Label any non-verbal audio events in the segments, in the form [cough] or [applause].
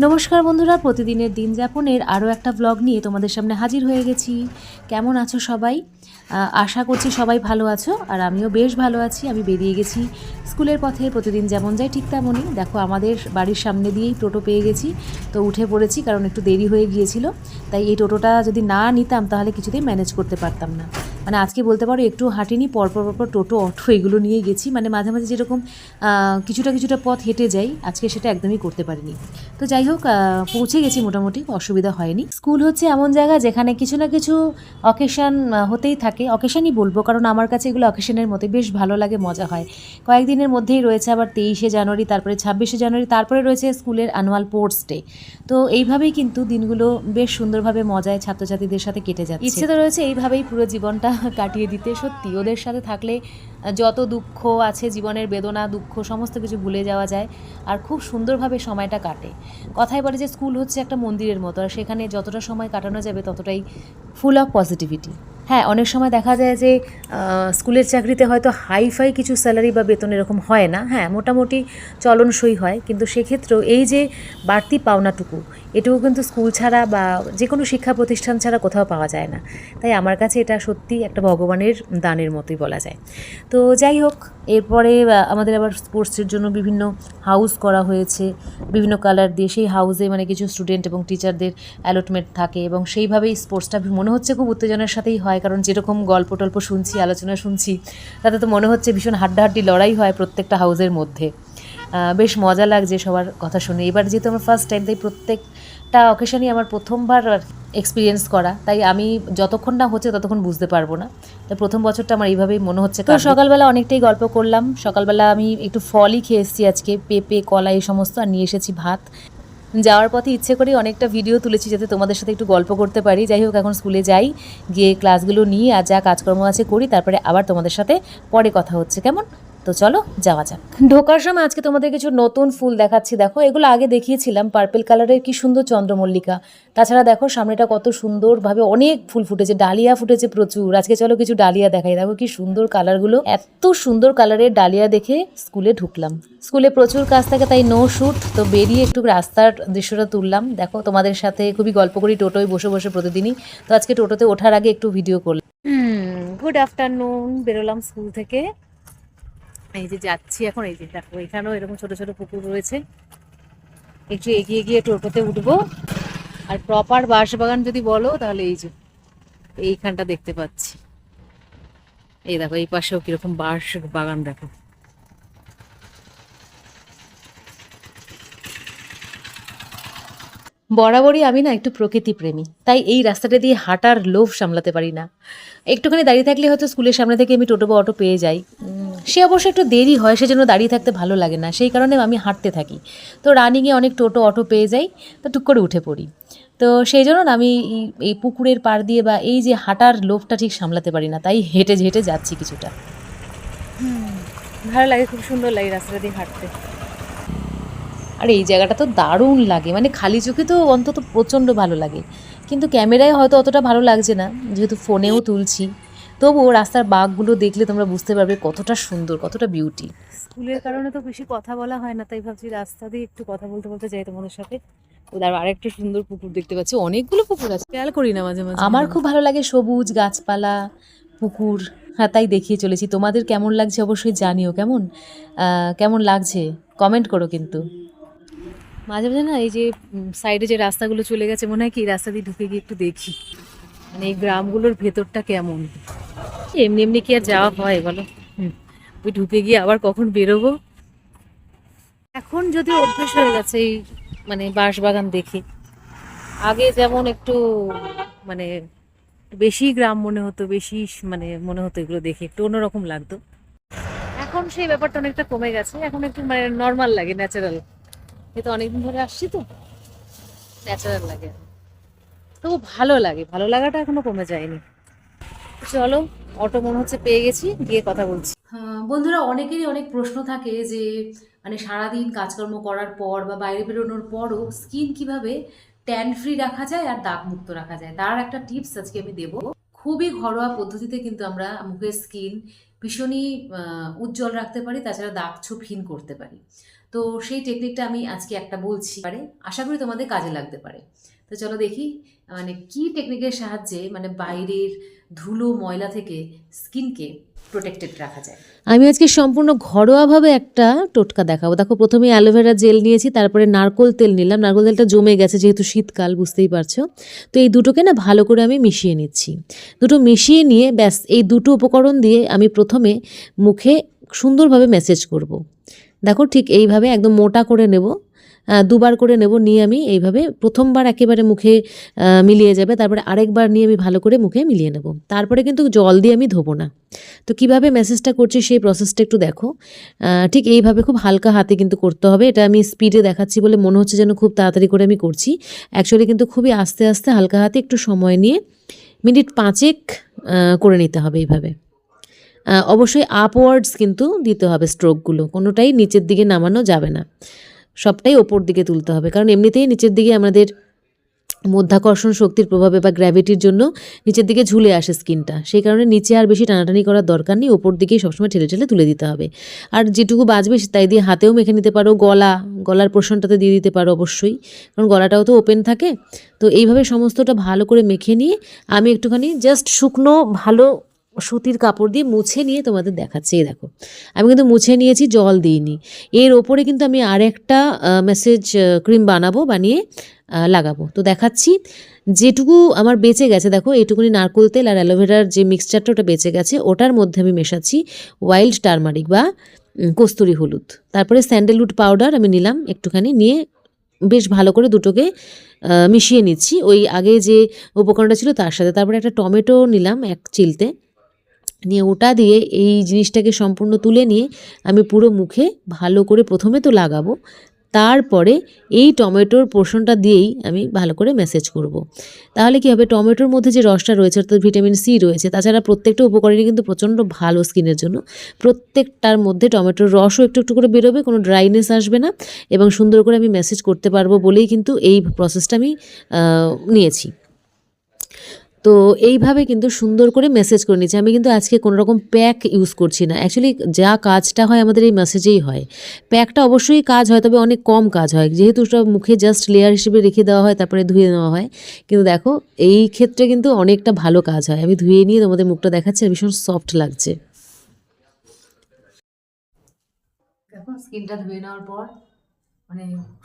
নমস্কার বন্ধুরা, প্রতিদিনের দিন যাপনের আরও একটা ব্লগ নিয়ে তোমাদের সামনে হাজির হয়ে গেছি। কেমন আছো সবাই? আশা করছি সবাই ভালো আছো আর আমিও বেশ ভালো আছি। আমি বেরিয়ে গেছি স্কুলের পথে, প্রতিদিন যেমন যাই ঠিক তেমনই। দেখো, আমাদের বাড়ির সামনে দিয়েই টোটো পেয়ে গেছি, তো উঠে পড়েছি কারণ একটু দেরি হয়ে গিয়েছিল। তাই এই টোটোটা যদি না নিতাম, তাহলে কিছুতেই ম্যানেজ করতে পারতাম না। মানে আজকে বলতে পারো একটু হাঁটিনি, পরপর পরপর টোটো, অটো এগুলো নিয়ে গেছি। মানে মাঝে মাঝে যেরকম কিছুটা কিছুটা পথ হেঁটে যাই, আজকে সেটা একদমই করতে পারিনি। তো যাই হোক পৌঁছে গেছি মোটামুটি, অসুবিধা হয়নি। স্কুল হচ্ছে এমন জায়গা যেখানে কিছু না কিছু অকেশন হতেই থাকে। অকেশনই বলব, কারণ আমার কাছে এগুলো অকেশনের মতো বেশ ভালো লাগে, মজা হয়। কয়েকদিনের মধ্যেই রয়েছে আবার তেইশে জানুয়ারি, তারপরে ছাব্বিশে জানুয়ারি, তারপরে রয়েছে স্কুলের অ্যানুয়াল স্পোর্টস ডে তো এইভাবেই কিন্তু দিনগুলো বেশ সুন্দরভাবে মজায় ছাত্রছাত্রীদের সাথে কেটে যাচ্ছে। ইচ্ছে তো রয়েছে এইভাবেই পুরো জীবনটা কাটিয়ে দিতে। সত্যি, ওদের সাথে থাকলে যত দুঃখ আছে জীবনের বেদনা, দুঃখ, সমস্ত কিছু ভুলে যাওয়া যায় আর খুব সুন্দরভাবে সময়টা কাটে। কথায় বলে যে, স্কুল হচ্ছে একটা মন্দিরের মতো আর সেখানে যতটা সময় কাটানো যাবে ততটাই ফুল অফ পজিটিভিটি হ্যাঁ অনেক সময় দেখা যায় যে স্কুলের চাকরিতে হয়তো হাই ফাই কিছু স্যালারি বা বেতন এরকম হয় না। হ্যাঁ মোটামুটি চলনসই হয়। কিন্তু সেক্ষেত্রেও এই যে বাড়তি পাওনাটুকু, এটুকু কিন্তু স্কুল ছাড়া বা যে কোনো শিক্ষা প্রতিষ্ঠান ছাড়া কোথাও পাওয়া যায় না। তাই আমার কাছে এটা সত্যি একটা ভগবানের দানের মতোই বলা যায়। তো যাই হোক, এরপরে আমাদের আবার স্পোর্টসের জন্য বিভিন্ন হাউস করা হয়েছে। বিভিন্ন কালার দিয়ে সেই হাউসে মানে কিছু স্টুডেন্ট এবং টিচারদের অ্যালটমেন্ট থাকে এবং সেইভাবেই স্পোর্টসটা মনে হচ্ছে খুব উত্তেজনার সাথেই হয়। কারণ যেরকম গল্প টল্প শুনছি আলোচনা শুনছি তাতে তো মনে হচ্ছে ভীষণ হাড্ডাহাড্ডি লড়াই হয় প্রত্যেকটা হাউজের মধ্যে। বেশ মজা লাগছে সবার কথা শুনে। এবার যেহেতু আমার ফার্স্ট টাইম তাই প্রত্যেকটা অকেশনই আমার প্রথমবার এক্সপিরিয়েন্স করা। তাই আমি যতক্ষণ না হচ্ছে ততক্ষণ বুঝতে পারব না। তাই প্রথম বছরটা আমার এইভাবেই মনে হচ্ছে তো সকালবেলা অনেকটাই গল্প করলাম। সকালবেলা আমি একটু ফলই খেয়ে এসেছি আজকে পেঁপে কলা এই সমস্ত আর নিয়ে এসেছি ভাত। যাওয়ার পথে ইচ্ছে করে অনেকটা ভিডিও তুলেছি যাতে তোমাদের সাথে একটু গল্প করতে পারি। যাই হোক, এখন স্কুলে যাই, গিয়ে ক্লাসগুলো নিয়ে আর যা কাজকর্ম আছে করি, তারপরে আবার তোমাদের সাথে পরে কথা হচ্ছে। কেমন? তো চলো যাওয়া যাক। ঢোকার সময় আজকে তোমাদের কিছু নতুন ফুল দেখাচ্ছি। দেখো, এগুলো আগে দেখিয়েছিলাম পার্পেল কালারের কি সুন্দর চন্দ্রমল্লিকা। তাছাড়া দেখো, সামনেটা কত সুন্দরভাবে অনেক ফুল ফুটেছে, ডালিয়া ফুটেছে প্রচুর। আজকে চলো কিছু ডালিয়া দেখাই। দেখো কি সুন্দর কালারগুলো এত সুন্দর কালারের ডালিয়া দেখে স্কুলে ঢুকলাম। স্কুলে প্রচুর কাজ থাকে, তাই নো শ্যুট তো বেরিয়ে একটু রাস্তার দৃশ্যটা তুললাম। দেখো, তোমাদের সাথে খুবই গল্প করি, টোটোয় বসে বসে প্রতিদিনই। তো আজকে টোটোতে ওঠার আগে একটু ভিডিও করলাম। গুড আফটারনুন বেরোলাম স্কুল থেকে। এই যে যাচ্ছি এখন, এই যে দেখো, এখানেও এরকম ছোট ছোট পুকুর রয়েছে। একটু এগিয়ে গিয়ে টোটোতে উঠবো। আর প্রপার বাঁশবাগান যদি বলো, তাহলে এই যে এইখানটা দেখতে পাচ্ছি। এই দেখো, এই পাশেও কীরকম বাঁশ বাগান, দেখো। বরাবরই আমি না একটু প্রকৃতি প্রেমী তাই এই রাস্তাটা দিয়ে হাঁটার লোভ সামলাতে পারি না। একটুখানি দাঁড়িয়ে থাকলে হয়তো স্কুলের সামনে থেকে আমি টোটো বা অটো পেয়ে যাই। সে অবশ্য একটু দেরি হয় সেজন্য দাঁড়িয়ে থাকতে ভালো লাগে না। সেই কারণে আমি হাঁটতে থাকি। তো রানিংয়ে অনেক টোটো অটো পেয়ে যাই তো টুক করে উঠে পড়ি। তো সেই জন্য আমি এই- পুকুরের পাড় দিয়ে বা এই যে হাঁটার লোভটা ঠিক সামলাতে পারি না তাই হেঁটে হেঁটে যাচ্ছি কিছুটা। ভালো লাগে খুব সুন্দর লাগে রাস্তাটা দিয়ে হাঁটতে। আর এই জায়গাটা তো দারুণ লাগে মানে খালি চোখে তো অন্তত প্রচণ্ড ভালো লাগে। কিন্তু ক্যামেরায় হয়তো অতটা ভালো লাগছে না যেহেতু ফোনেও তুলছি। তবুও রাস্তার বাঘগুলো দেখলে তোমরা বুঝতে পারবে কতটা সুন্দর কতটা বিউটি স্কুলের কারণে তো বেশি কথা বলা হয় না তাই ভাবছি রাস্তা দিয়ে একটু কথা বলতে বলতে যাই তোমাদের সাথে। আর আরেকটা সুন্দর পুকুর দেখতে পাচ্ছি অনেকগুলো পুকুর আছে। খেয়াল করি না মাঝে মাঝে। আমার খুব ভালো লাগে সবুজ গাছপালা পুকুর। হ্যাঁ তাই দেখিয়ে চলেছি। তোমাদের কেমন লাগছে অবশ্যই জানিও কেমন? কেমন লাগছে? কমেন্ট করো কিন্তু। মাঝে মাঝে না এই যে সাইডে যে রাস্তাগুলো চলে গেছে মনে হয় কি এই রাস্তা দিয়ে ঢুকে গিয়ে একটু দেখি। মানে এই গ্রামগুলোর ভেতরটা কেমন? এমনি এমনি কি আর যাওয়া হয় বলো? হুম, ওই ঢুকে গিয়ে আবার কখন বেরোবো? এখন যদি অভ্যেস হয়ে গেছে এই মানে বাঁশবাগান দেখে আগে যেমন একটু মানে বেশি গ্রাম মনে হতো বেশি মানে মনে হতো এগুলো দেখে একটু অন্যরকম লাগতো। এখন সেই ব্যাপারটা অনেকটা কমে গেছে এখন একটু মানে নর্মাল লাগে ন্যাচারাল এই তো অনেকদিন ধরে আসছি তো ন্যাচারাল লাগে। তবু ভালো লাগে ভালো লাগাটা এখনও কমে যায়নি। চলো অটো মনে হচ্ছে পেয়ে গেছি, গিয়ে কথা বলছি। বন্ধুরা, অনেকেরই অনেক প্রশ্ন থাকে যে মানে সারাদিন কাজকর্ম করার পর বা বাইরে বেরোনোর পরও স্কিন কীভাবে ট্যান ফ্রি রাখা যায় আর দাগ মুক্ত রাখা যায়? তার একটা টিপস আজকে আমি দেব। খুবই ঘরোয়া পদ্ধতিতে কিন্তু আমরা মুখের স্কিন ভীষণই উজ্জ্বল রাখতে পারি, তাছাড়া দাগ ছোপহীন করতে পারি। তো সেই টেকনিকটা আমি আজকে একটা বলছি। পারে, আশা করি তোমাদের কাজে লাগতে পারে। তো চলো দেখি মানে কি টেকনিকের সাহায্যে মানে বাইরের ধুলো, ময়লা থেকে স্কিনকে প্রোটেক্টেড রাখা যায়। আমি আজকে সম্পূর্ণ ঘরোয়াভাবে একটা টোটকা দেখাবো। দেখো প্রথমে অ্যালোভেরা জেল নিয়েছি, তারপরে নারকোল তেল নিলাম। নারকোল তেলটা জমে গেছে যেহেতু শীতকাল, বুঝতেই পারছ। তো এই দুটোকে না ভালো করে আমি মিশিয়ে নিচ্ছি। দুটো মিশিয়ে নিয়ে ব্যাস, এই দুটো উপকরণ দিয়ে আমি প্রথমে মুখে সুন্দরভাবে ম্যাসেজ করব। দেখো, ঠিক এইভাবে একদম মোটা করে নেব। দুবার করে নেব নিয়ে আমি এইভাবে। প্রথমবার একেবারে মুখে মিলিয়ে যাবে, তারপরে আরেকবার নিয়ে আমি ভালো করে মুখে মিলিয়ে নেব। তারপরে কিন্তু জল দিয়ে আমি ধোবো না। তো কীভাবে মেসেজটা করছি সেই প্রসেসটা একটু দেখো। ঠিক এইভাবে খুব হালকা হাতে কিন্তু করতে হবে। এটা আমি স্পিডে দেখাচ্ছি বলে মনে হচ্ছে যেন খুব তাড়াতাড়ি করে আমি করছি। অ্যাকচুয়ালি কিন্তু খুবই আস্তে আস্তে, হালকা হাতে একটু সময় নিয়ে মিনিট পাঁচেক করে নিতে হবে এইভাবে। অবশ্যই আপওয়ার্ডস কিন্তু দিতে হবে স্ট্রোকগুলো কোনোটাই নিচের দিকে নামানো যাবে না। সবটাই ওপর দিকে তুলতে হবে। কারণ এমনিতেই নিচের দিকে আমাদের মধ্যাকর্ষণ শক্তির প্রভাবে বা গ্র্যাভিটির জন্য নিচের দিকে ঝুলে আসে স্কিনটা সেই কারণে নিচে আর বেশি টানাটানি করার দরকার নেই, ওপর দিকেই সবসময় ঠেলে ঠেলে তুলে দিতে হবে। আর যেটুকু বাঁচবে তাই দিয়ে হাতেও মেখে নিতে পারো, গলা, গলার পোর্শনটাতে দিয়ে দিতে পারো অবশ্যই। কারণ গলাটাও তো ওপেন থাকে। তো এইভাবে সমস্তটা ভালো করে মেখে নিয়ে আমি একটুখানি জাস্ট শুকনো, ভালো সুতির কাপড় দিয়ে মুছে নিয়ে তোমাদের দেখাচ্ছি, এই দেখো। আমি কিন্তু মুছে নিয়েছি, জল দিইনি। এর ওপরে কিন্তু আমি আরেকটা মেসেজ ক্রিম বানাবো, বানিয়ে লাগাবো। তো দেখাচ্ছি, যেটুকু আমার বেঁচে গেছে, দেখো এইটুকুনি নারকোল তেল আর অ্যালোভেরার যে মিক্সচারটা ওটা বেঁচে গেছে, ওটার মধ্যে আমি মেশাচ্ছি ওয়াইল্ড টার্মারিক বা কস্তুরি হলুদ। তারপরে স্যান্ডেলউড পাউডার আমি নিলাম একটুখানি, নিয়ে বেশ ভালো করে দুটোকে মিশিয়ে নিচ্ছি। ওই আগে যে উপকরণটা ছিল, তার সাথে তারপরে একটা টমেটো নিলাম এক চিলতে। নিয়ে ওটা দিয়ে এই জিনিসটাকে সম্পূর্ণ তুলে নিয়ে আমি পুরো মুখে ভালো করে প্রথমে তো লাগাবো, তারপরে এই টমেটোর পোর্শনটা দিয়েই আমি ভালো করে ম্যাসেজ করব। তাহলে কি হবে? টমেটোর মধ্যে যে রসটা রয়েছে, অর্থাৎ ভিটামিন সি রয়েছে, তাছাড়া প্রত্যেকটা উপকরণই কিন্তু প্রচণ্ড ভালো স্কিনের জন্য। প্রত্যেকটার মধ্যে টমেটোর রসও একটু একটু করে বেরোবে, কোনো ড্রাইনেস আসবে না এবং সুন্দর করে আমি মেসেজ করতে পারব বলেই কিন্তু এই প্রসেসটা আমি নিয়েছি। তো এইভাবে কিন্তু সুন্দর করে মেসেজ করে নিচ্ছি আমি কিন্তু আজকে কোনো রকম প্যাক ইউজ করছি না। অ্যাকচুয়ালি যা কাজটা হয় আমাদের এই মেসেজেই হয়। প্যাকটা অবশ্যই কাজ হয়, তবে অনেক কম কাজ হয়। যেহেতু ওটা মুখে জাস্ট লেয়ার হিসেবে রেখে দেওয়া হয়, তারপরে ধুয়ে নেওয়া হয়। কিন্তু দেখো, এই ক্ষেত্রে কিন্তু অনেকটা ভালো কাজ হয়। আমি ধুয়ে নিয়ে তোমাদের মুখটা দেখাচ্ছি ভীষণ সফট লাগছে। দেখো স্কিনটা ধুয়ে নেওয়ার পর মানে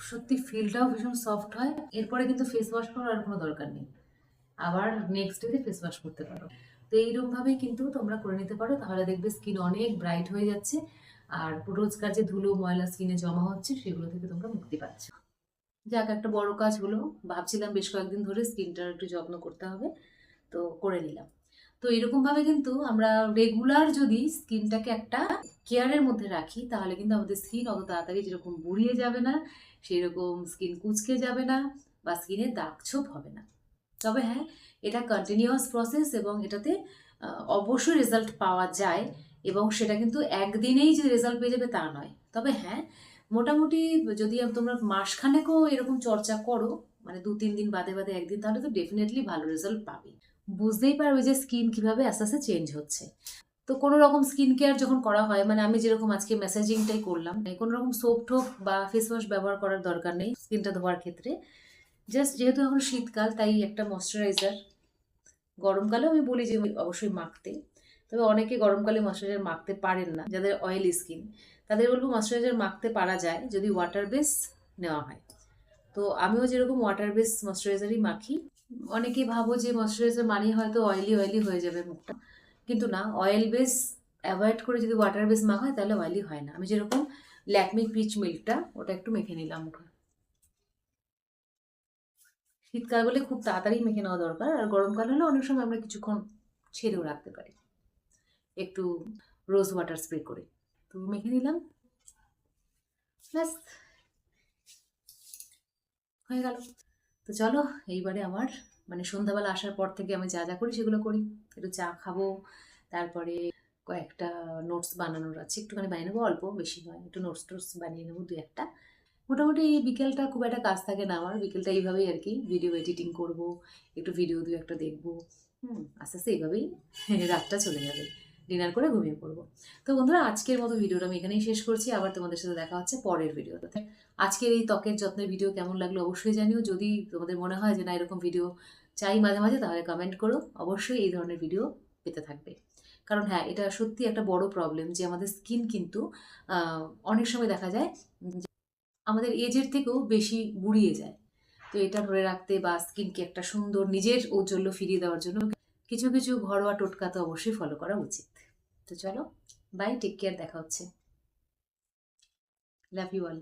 সত্যি ফিলটাও ভীষণ সফট হয়। এরপরে কিন্তু ফেস ওয়াশ করার কোনো দরকার নেই। আবার নেক্সট ডেতে ফেস ওয়াশ করতে পারো। তো এইরকমভাবেই কিন্তু তোমরা করে নিতে পারো। তাহলে দেখবে স্কিন অনেক ব্রাইট হয়ে যাচ্ছে। আর রোজকার যে ধুলো, ময়লা স্কিনে জমা হচ্ছে, সেগুলো থেকে তোমরা মুক্তি পাচ্ছ। যাক, একটা বড় কাজ হলো। ভাবছিলাম বেশ কয়েকদিন ধরে স্কিনটার একটু যত্ন করতে হবে। তো করে নিলাম। তো এরকমভাবে কিন্তু আমরা রেগুলার যদি স্কিনটাকে একটা কেয়ারের মধ্যে রাখি, তাহলে কিন্তু আমাদের স্কিন অত তাড়াতাড়ি যেরকম বুড়িয়ে যাবে না সেই রকম স্কিন কুচকে যাবে না বা স্কিনে দাগ ছোপ হবে না। তবে হ্যাঁ এটা কন্টিনিউয়াস প্রসেস এবং এটাতে অবশ্যই রেজাল্ট পাওয়া যায় এবং সেটা কিন্তু একদিনেই যে রেজাল্ট পেয়ে যাবে তা নয়। তবে হ্যাঁ মোটামুটি যদি তোমরা মাসখানেকও এরকম চর্চা করো মানে দু, তিন দিন বাদে বাদে একদিন, তাহলে তো ডেফিনেটলি ভালো রেজাল্ট পাবে। বুঝতেই পারবে যে স্কিন কীভাবে আস্তে আস্তে চেঞ্জ হচ্ছে। তো কোনো রকম স্কিন কেয়ার যখন করা হয় মানে আমি যেরকম আজকে মেসেজিংটাই করলাম কোনো রকম সোপ টোপ বা ফেস ওয়াশ ব্যবহার করার দরকার নেই স্কিনটা ধোয়ার ক্ষেত্রে। জাস্ট যেহেতু এখন শীতকাল, তাই একটা ময়শ্চারাইজার গরমকালেও আমি বলি যে, অবশ্যই মাখতে। তবে অনেকে গরমকালে ময়শ্চারাইজার মাখতে পারেন না, যাদের অয়েলি স্কিন তাদের বলব ময়শ্চারাইজার মাখতে পারা যায়, যদি ওয়াটার বেস নেওয়া হয়। তো আমিও যেরকম ওয়াটার বেস ময়শ্চারাইজারই মাখি। অনেকে ভাবো যে ময়শ্চারাইজার মানেই হয়তো অয়েলি অয়েলি হয়ে যাবে মুখটা। কিন্তু না অয়েল বেস অ্যাভয়েড করে যদি ওয়াটার বেস মাখা হয়, তাহলে অয়েলি হয় না। আমি যেরকম ল্যাকমি পিচ মিল্কটা ওটা একটু মেখে নিলাম। মুখে শীতকাল বলে খুব তাড়াতাড়ি মেখে নেওয়া দরকার, আর গরমকাল হলে অনেক সময় আমরা কিছুক্ষণ ছেড়েও রাখতে পারি। একটু রোজ ওয়াটার স্প্রে করে। তো মেখে নিলাম। ব্যাস। হয়ে গেল। তো চলো, এইবারে আমার মানে সন্ধ্যাবেলা আসার পর থেকে আমি যা যা করি সেগুলো করি। একটু চা খাব, তারপরে কয়েকটা নোটস বানানোর আছে। একটুখানি বানিয়ে নেব, অল্প, বেশি নয়। একটু নোটস টোটস বানিয়ে নেব, দু একটা। মোটামুটি এই বিকেলটা খুব একটা কাজ থাকে না আমার। বিকেলটা এইভাবেই আর কি ভিডিও এডিটিং করব, একটু ভিডিও দু একটা দেখব। হুম, আস্তে আস্তে এইভাবেই [laughs] রাতটা চলে যাবে ডিনার করে ঘুমিয়ে পড়ব। তো বন্ধুরা, আজকের মতো ভিডিওটা আমি এখানেই শেষ করছি। আবার তোমাদের সাথে দেখা হচ্ছে পরের ভিডিওতে আজকের এই ত্বকের যত্নের ভিডিও কেমন লাগল অবশ্যই জানিও। যদি তোমাদের মনে হয় যে না, এরকম ভিডিও চাই মাঝে মাঝে, তাহলে কমেন্ট করো। অবশ্যই এই ধরনের ভিডিও পেতে থাকবে। কারণ হ্যাঁ এটা সত্যি একটা বড় প্রবলেম যে আমাদের স্কিন কিন্তু অনেক সময় দেখা যায় আমাদের এজের থেকেও বেশি গুড়িয়ে যায়। তো এটা ধরে রাখতে বা স্কিনকে একটা সুন্দর নিজের ঔজ্জ্বল্য ফিরিয়ে দেওয়ার জন্য কিছু কিছু ঘরোয়া টোটকা তো অবশ্যই ফলো করা উচিত। তো চলো বাই টেক কেয়ার দেখা হচ্ছে। Love you all